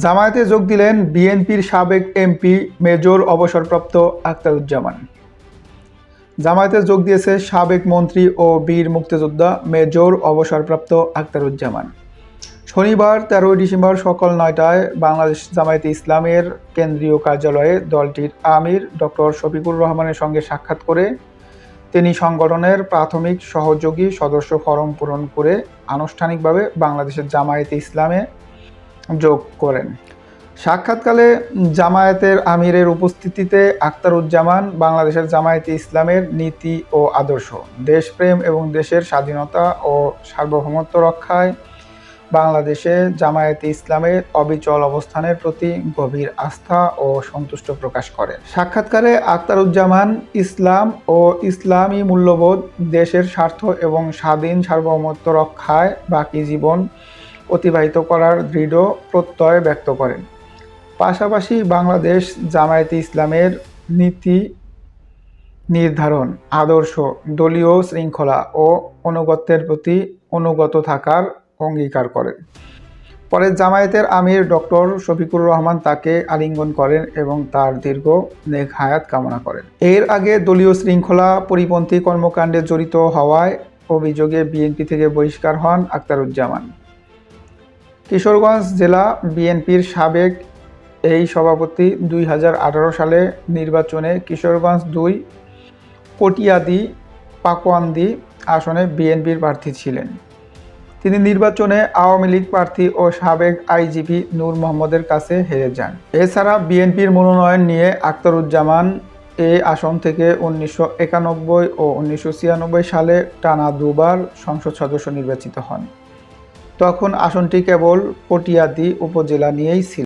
জামায়াতে যোগ দিলেন বিএনপির সাবেক এমপি মেজর অবসরপ্রাপ্ত আখতারুজ্জামান। জামায়াতে যোগ দিয়েছে সাবেক মন্ত্রী ও বীর মুক্তিযোদ্ধা মেজর অবসরপ্রাপ্ত আখতারুজ্জামান। শনিবার, তেরোই ডিসেম্বর সকাল নয়টায় বাংলাদেশ জামায়াতে ইসলামের কেন্দ্রীয় কার্যালয়ে দলটির আমির ডক্টর শফিকুর রহমানের সঙ্গে সাক্ষাৎ করে তিনি সংগঠনের প্রাথমিক সহযোগী সদস্য ফরম পূরণ করে আনুষ্ঠানিকভাবে বাংলাদেশের জামায়াতে ইসলামে যোগ করেন। সাক্ষাৎকালে জামায়াতের আমিরের উপস্থিতিতে আখতারুজ্জামান বাংলাদেশের জামায়াতে ইসলামের নীতি ও আদর্শ, দেশপ্রেম এবং দেশের স্বাধীনতা ও সার্বভৌমত্ব রক্ষায় বাংলাদেশে জামায়াতে ইসলামের অবিচল অবস্থানের প্রতি গভীর আস্থা ও সন্তুষ্ট প্রকাশ করে। সাক্ষাৎকারে আখতারুজ্জামান ইসলাম ও ইসলামী মূল্যবোধ দেশের স্বার্থ এবং স্বাধীন সার্বভৌমত্ব রক্ষায় বাকি জীবন অতিবাহিত করার দৃঢ় প্রত্যয় ব্যক্ত করেন। পাশাপাশি বাংলাদেশ জামায়াতে ইসলামের নীতি নির্ধারণ, আদর্শ, দলীয় শৃঙ্খলা ও অনুগত্যের প্রতি অনুগত থাকার অঙ্গীকার করেন। পরে জামায়াতের আমির ডক্টর শফিকুর রহমান তাকে আলিঙ্গন করেন এবং তার দীর্ঘ নেক হায়াত কামনা করেন। এর আগে দলীয় শৃঙ্খলা পরিপন্থী কর্মকাণ্ডে জড়িত হওয়ায় অভিযোগে বিএনপি থেকে বহিষ্কার হন আক্তারুজ্জামান। কিশোরগঞ্জ জেলা বিএনপির সাবেক এই সভাপতি দুই হাজার আঠারো সালে নির্বাচনে কিশোরগঞ্জ দুই কটিয়াদি পাকোয়ান্দি আসনে বিএনপির প্রার্থী ছিলেন। তিনি নির্বাচনে আওয়ামী লীগ প্রার্থী ও সাবেক আইজিপি নূর মোহাম্মদের কাছে হেরে যান। এছাড়া বিএনপির মনোনয়ন নিয়ে আখতারুজ্জামান এই আসন থেকে উনিশশো একানব্বই ও উনিশশো ছিয়ানব্বই সালে টানা দুবার সংসদ সদস্য নির্বাচিত হন। তখন আসনটি কেবল পটিয়াদি উপজেলা নিয়েই ছিল।